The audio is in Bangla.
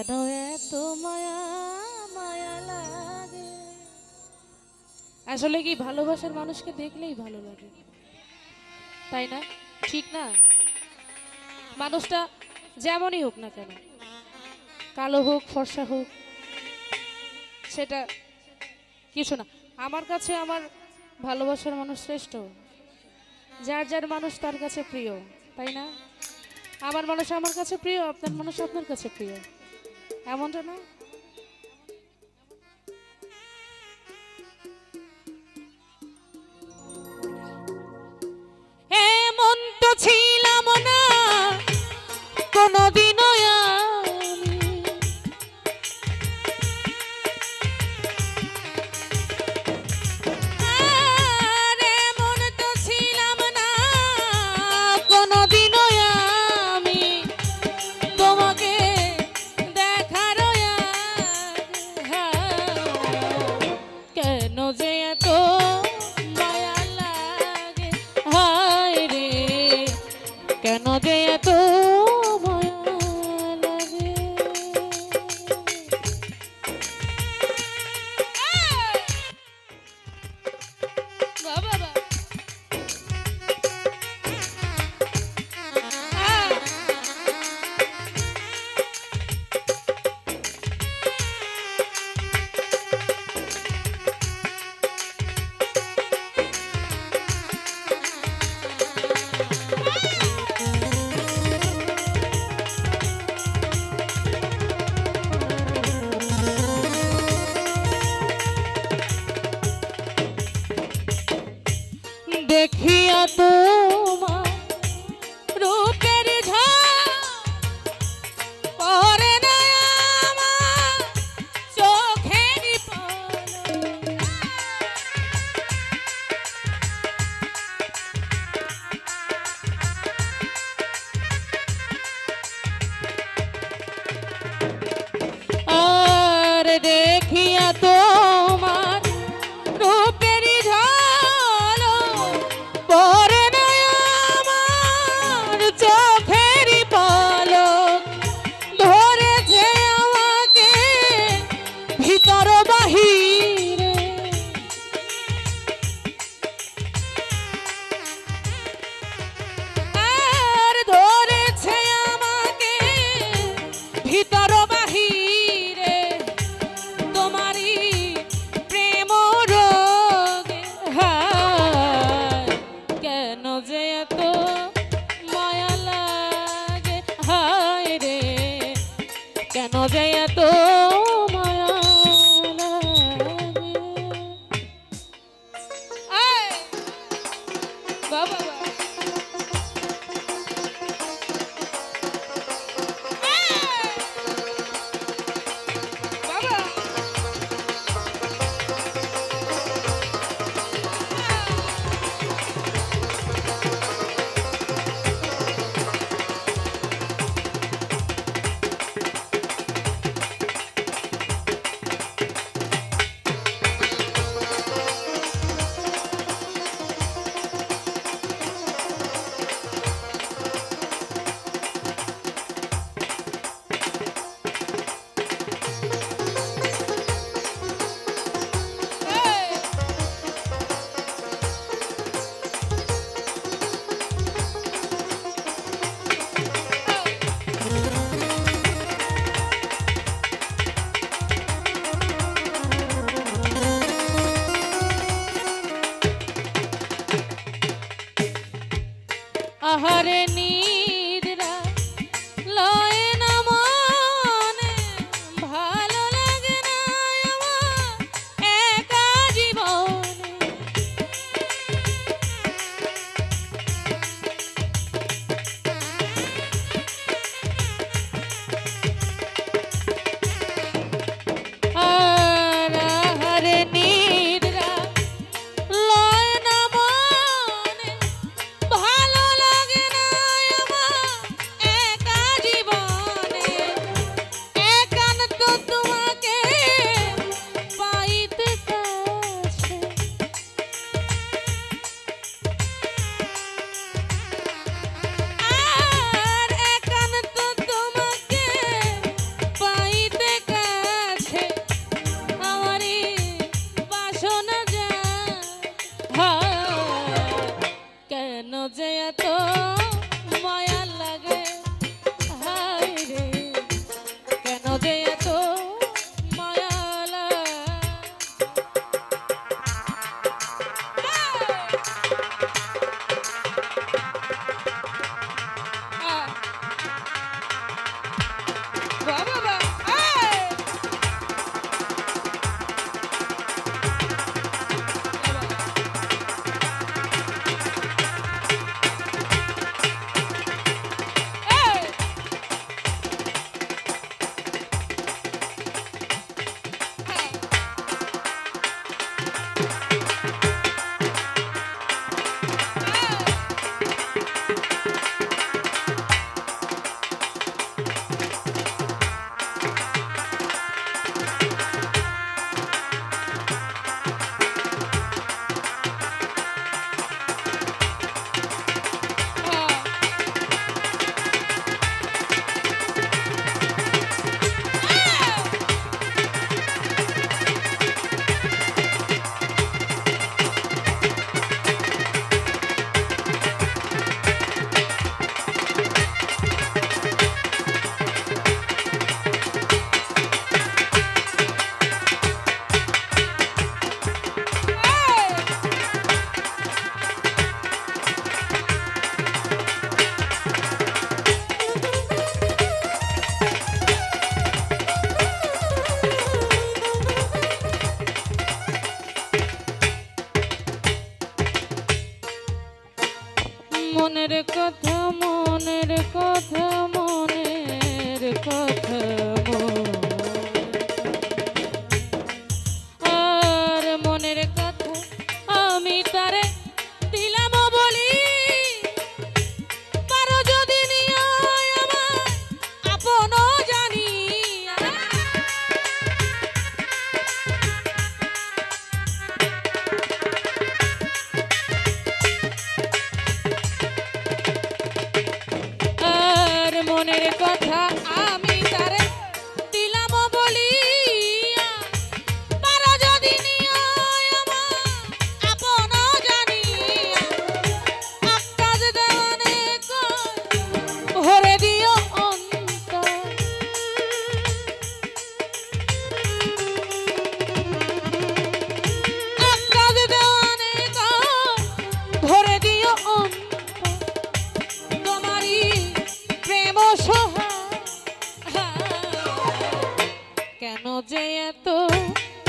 কেন এত মায়া মায়া লাগে? আসলে কি ভালোবাসার মানুষকে দেখলেই ভালো লাগে? তাই না? ঠিক না? মানুষটা যেমনই হোক না কেন, কালো হোক, ফর্সা হোক, সেটা কিছু না। আমার কাছে আমার ভালোবাসার মানুষ শ্রেষ্ঠ। যার যার মানুষ তার কাছে প্রিয়, তাই না? আমার মানুষ আমার কাছে প্রিয়, আপনার মানুষ আপনার কাছে প্রিয়। এমনটা না? কেন যে এত দেখিয়া তোমার গো